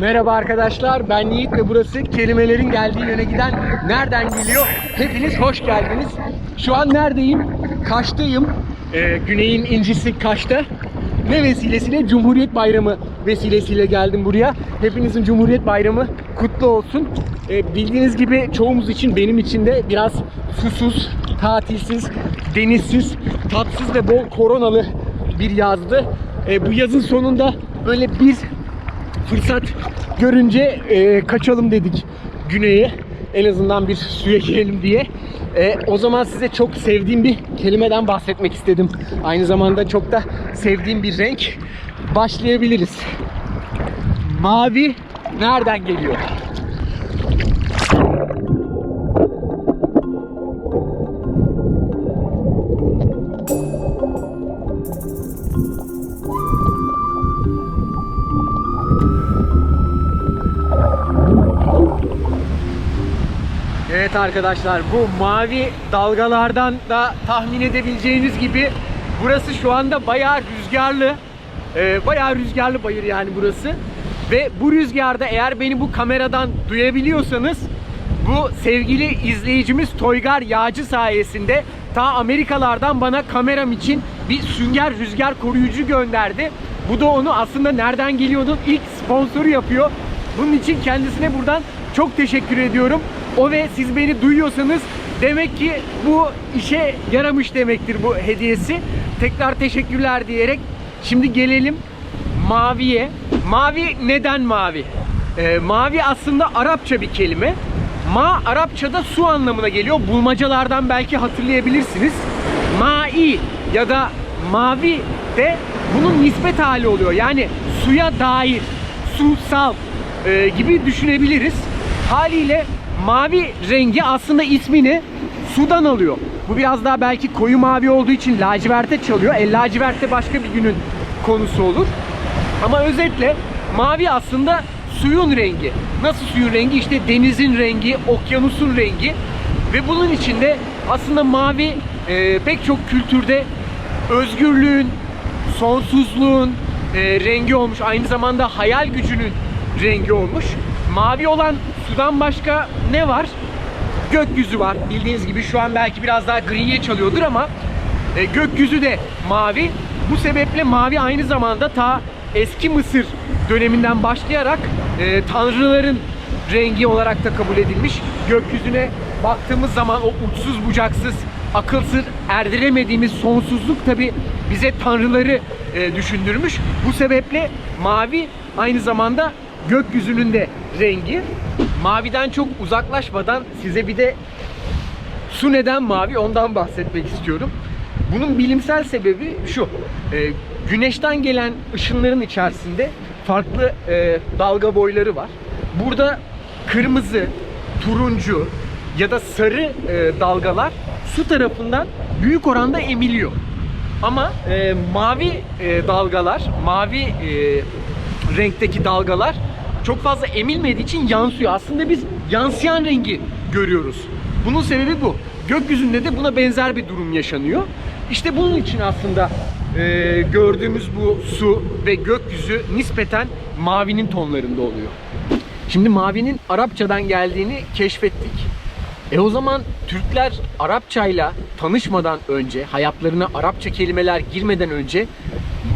Merhaba arkadaşlar, ben Yiğit ve burası kelimelerin geldiği yöne giden Nereden Geliyor? Hepiniz hoş geldiniz. Şu an neredeyim? Kaş'tayım. Ee, Güney'in incisi Kaş'ta. Ne vesilesiyle? Cumhuriyet Bayramı vesilesiyle geldim buraya. Hepinizin Cumhuriyet Bayramı kutlu olsun. Ee, bildiğiniz gibi çoğumuz için, benim için de biraz susuz, tatilsiz, denizsiz, tatsız ve bol koronalı bir yazdı. Ee, bu yazın sonunda böyle bir fırsat görünce e, kaçalım dedik güneye. En azından bir suya girelim diye. E, o zaman size çok sevdiğim bir kelimeden bahsetmek istedim. Aynı zamanda çok da sevdiğim bir renk. Başlayabiliriz. Mavi nereden geliyor? Evet arkadaşlar bu mavi dalgalardan da tahmin edebileceğiniz gibi burası şu anda bayağı rüzgarlı. Ee, bayağı rüzgarlı bayır yani burası. Ve bu rüzgarda eğer beni bu kameradan duyabiliyorsanız bu sevgili izleyicimiz Toygar Yağcı sayesinde ta Amerikalardan bana kameram için bir sünger rüzgar koruyucu gönderdi. Bu da onu aslında nereden geliyordu ilk sponsoru yapıyor. Bunun için kendisine buradan çok teşekkür ediyorum. O ve siz beni duyuyorsanız demek ki bu işe yaramış demektir bu hediyesi. Tekrar teşekkürler diyerek şimdi gelelim maviye. Mavi neden mavi? Ee, mavi aslında Arapça bir kelime. Ma Arapçada su anlamına geliyor. Bulmacalardan belki hatırlayabilirsiniz. Mai ya da mavi de bunun nispet hali oluyor. Yani suya dair, susal e, gibi düşünebiliriz. Haliyle mavi rengi aslında ismini sudan alıyor. Bu biraz daha belki koyu mavi olduğu için laciverte çalıyor. E laciverte başka bir günün konusu olur. Ama özetle mavi aslında suyun rengi. Nasıl suyun rengi? İşte denizin rengi, okyanusun rengi. Ve bunun içinde aslında mavi e, pek çok kültürde özgürlüğün, sonsuzluğun e, rengi olmuş. Aynı zamanda hayal gücünün rengi olmuş. Mavi olan sudan başka ne var? Gökyüzü var. Bildiğiniz gibi şu an belki biraz daha griye çalıyordur ama e, gökyüzü de mavi. Bu sebeple mavi aynı zamanda ta eski Mısır döneminden başlayarak e, tanrıların rengi olarak da kabul edilmiş. Gökyüzüne baktığımız zaman o uçsuz bucaksız, akılsız erdiremediğimiz sonsuzluk tabi bize tanrıları e, düşündürmüş. Bu sebeple mavi aynı zamanda gökyüzünün de rengi. Maviden çok uzaklaşmadan size bir de su neden mavi ondan bahsetmek istiyorum. Bunun bilimsel sebebi şu. e, güneşten gelen ışınların içerisinde farklı e, dalga boyları var. Burada kırmızı, turuncu ya da sarı e, dalgalar su tarafından büyük oranda emiliyor. Ama e, mavi e, dalgalar, mavi e, renkteki dalgalar çok fazla emilmediği için yansıyor. Aslında biz yansıyan rengi görüyoruz. Bunun sebebi bu. Gökyüzünde de buna benzer bir durum yaşanıyor. İşte bunun için aslında e, gördüğümüz bu su ve gökyüzü nispeten mavinin tonlarında oluyor. Şimdi mavinin Arapçadan geldiğini keşfettik. E o zaman Türkler Arapçayla tanışmadan önce, hayatlarına Arapça kelimeler girmeden önce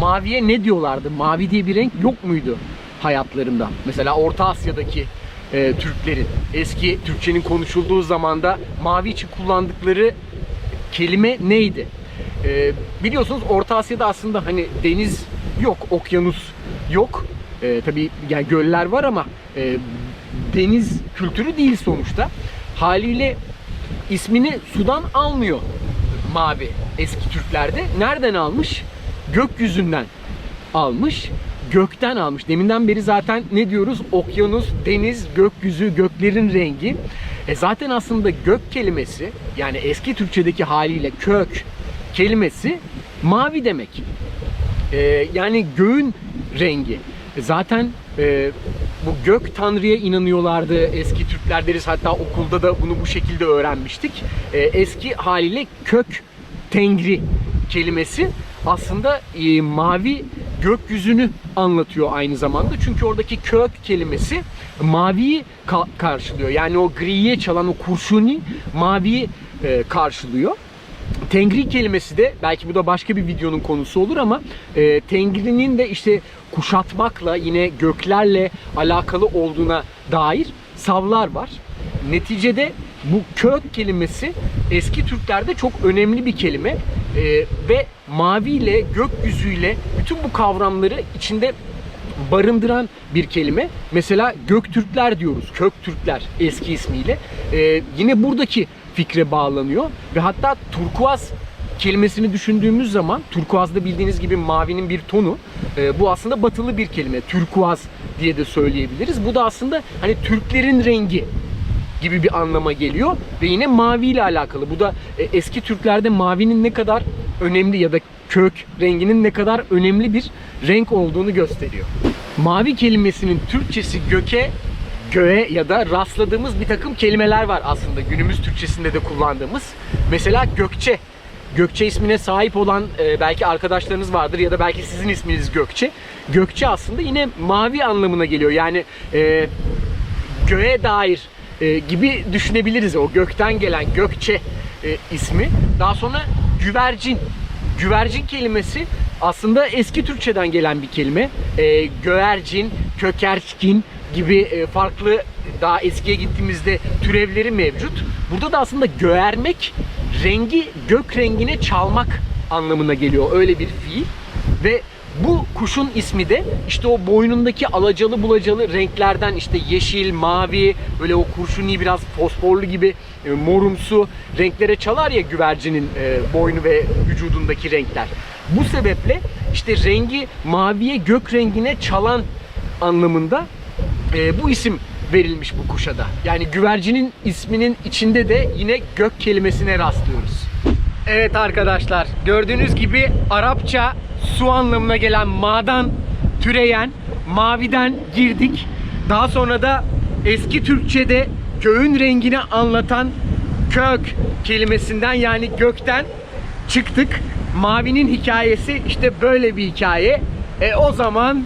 maviye ne diyorlardı? Mavi diye bir renk yok muydu hayatlarında? Mesela Orta Asya'daki e, Türklerin eski Türkçenin konuşulduğu zamanda mavi için kullandıkları kelime neydi? E, biliyorsunuz Orta Asya'da aslında hani deniz yok, okyanus yok. E, tabii yani göller var ama e, deniz kültürü değil sonuçta. Haliyle ismini sudan almıyor mavi eski Türklerde. Nereden almış? Gökyüzünden almış. Gökten almış. Deminden beri zaten ne diyoruz? Okyanus, deniz, gökyüzü, göklerin rengi. E zaten aslında gök kelimesi yani eski Türkçedeki haliyle kök kelimesi mavi demek. E, yani göğün rengi. E Zaten e, bu gök tanrıya inanıyorlardı eski Türkler deriz. Hatta okulda da bunu bu şekilde öğrenmiştik. E, eski haliyle kök tengri kelimesi aslında e, mavi gökyüzünü anlatıyor aynı zamanda. Çünkü oradaki kök kelimesi maviyi ka- karşılıyor. Yani o griye çalan o kurşuni maviyi e, karşılıyor. Tengri kelimesi de belki bu da başka bir videonun konusu olur ama e, Tengri'nin de işte kuşatmakla yine göklerle alakalı olduğuna dair savlar var. Neticede bu kök kelimesi eski Türklerde çok önemli bir kelime E, ve maviyle gökyüzüyle bütün bu kavramları içinde barındıran bir kelime. Mesela Göktürkler diyoruz. Köktürkler eski ismiyle. Ee, yine buradaki fikre bağlanıyor ve hatta turkuaz kelimesini düşündüğümüz zaman turkuazda bildiğiniz gibi mavinin bir tonu. Ee, bu aslında batılı bir kelime. Turkuaz diye de söyleyebiliriz. Bu da aslında hani Türklerin rengi gibi bir anlama geliyor ve yine mavi ile alakalı. Bu da e, eski Türklerde mavinin ne kadar önemli ya da kök renginin ne kadar önemli bir renk olduğunu gösteriyor. Mavi kelimesinin Türkçesi göke, göğe ya da rastladığımız bir takım kelimeler var aslında günümüz Türkçesinde de kullandığımız. Mesela Gökçe. Gökçe ismine sahip olan e, belki arkadaşlarınız vardır ya da belki sizin isminiz Gökçe. Gökçe aslında yine mavi anlamına geliyor. Yani e, göğe dair e, gibi düşünebiliriz o gökten gelen Gökçe e, ismi. Daha sonra güvercin. Güvercin kelimesi aslında eski Türkçeden gelen bir kelime. E, göğercin, kökerçkin gibi e, farklı daha eskiye gittiğimizde türevleri mevcut. Burada da aslında göğermek rengi gök rengine çalmak anlamına geliyor. Öyle bir fiil ve bu kuşun ismi de işte o boynundaki alacalı bulacalı renklerden işte yeşil, mavi, böyle o kurşuni biraz fosforlu gibi e, morumsu renklere çalar ya güvercinin e, boynu ve vücudundaki renkler. Bu sebeple işte rengi maviye gök rengine çalan anlamında e, bu isim verilmiş bu kuşa da. Yani güvercinin isminin içinde de yine gök kelimesine rastlıyoruz. Evet arkadaşlar gördüğünüz gibi Arapça su anlamına gelen ma'dan türeyen maviden girdik. Daha sonra da eski Türkçe'de göğün rengini anlatan kök kelimesinden yani gökten çıktık. Mavinin hikayesi işte böyle bir hikaye. E o zaman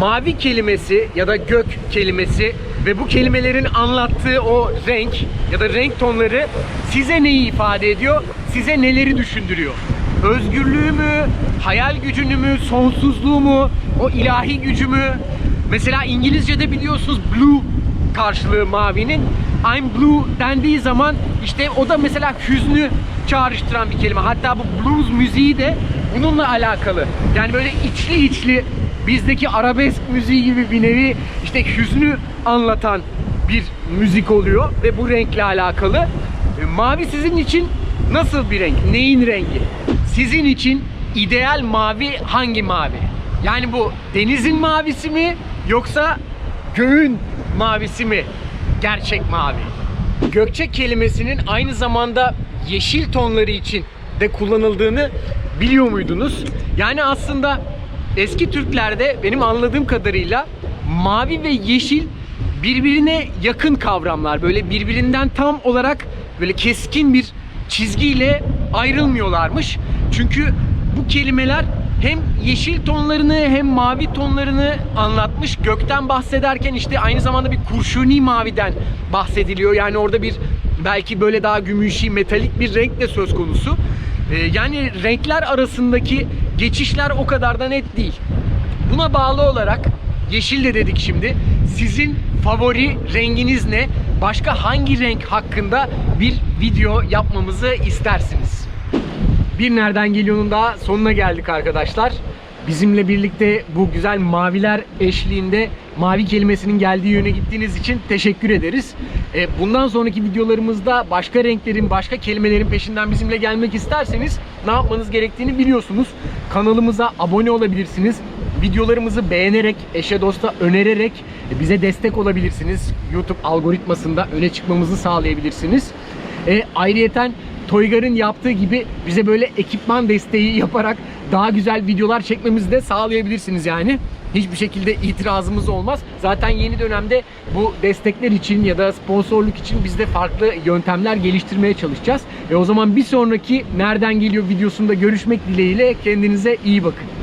mavi kelimesi ya da gök kelimesi ve bu kelimelerin anlattığı o renk ya da renk tonları size neyi ifade ediyor? Size neleri düşündürüyor? Özgürlüğü mü, hayal gücünü mü, sonsuzluğu mu, o ilahi gücü mü? Mesela İngilizce'de biliyorsunuz blue karşılığı mavinin. I'm blue dendiği zaman işte o da mesela hüznü çağrıştıran bir kelime. Hatta bu blues müziği de bununla alakalı. Yani böyle içli içli bizdeki arabesk müziği gibi bir nevi işte hüznü anlatan bir müzik oluyor ve bu renkle alakalı. E, Mavi sizin için nasıl bir renk? Neyin rengi? Sizin için ideal mavi hangi mavi? Yani bu denizin mavisi mi yoksa göğün mavisi mi? Gerçek mavi. Gökçe kelimesinin aynı zamanda yeşil tonları için de kullanıldığını biliyor muydunuz? Yani aslında eski Türklerde benim anladığım kadarıyla mavi ve yeşil birbirine yakın kavramlar. Böyle birbirinden tam olarak böyle keskin bir çizgiyle ayrılmıyorlarmış. Çünkü bu kelimeler hem yeşil tonlarını hem mavi tonlarını anlatmış. Gökten bahsederken işte aynı zamanda bir kurşuni maviden bahsediliyor. Yani orada bir belki böyle daha gümüşi metalik bir renk de söz konusu. Ee, yani renkler arasındaki geçişler o kadar da net değil. Buna bağlı olarak yeşil de dedik şimdi. Sizin favori renginiz ne? Başka hangi renk hakkında bir video yapmamızı istersiniz? Bir nereden geliyor'nun daha sonuna geldik arkadaşlar. Bizimle birlikte bu güzel maviler eşliğinde mavi kelimesinin geldiği yöne gittiğiniz için teşekkür ederiz. E, Bundan sonraki videolarımızda başka renklerin, başka kelimelerin peşinden bizimle gelmek isterseniz ne yapmanız gerektiğini biliyorsunuz. Kanalımıza abone olabilirsiniz. Videolarımızı beğenerek, eşe dosta önererek bize destek olabilirsiniz. YouTube algoritmasında öne çıkmamızı sağlayabilirsiniz. E, ayrıyeten Toygar'ın yaptığı gibi bize böyle ekipman desteği yaparak daha güzel videolar çekmemizi de sağlayabilirsiniz yani. hiçbir şekilde itirazımız olmaz. Zaten yeni dönemde bu destekler için ya da sponsorluk için biz de farklı yöntemler geliştirmeye çalışacağız. E o zaman bir sonraki nereden geliyor videosunda görüşmek dileğiyle kendinize iyi bakın.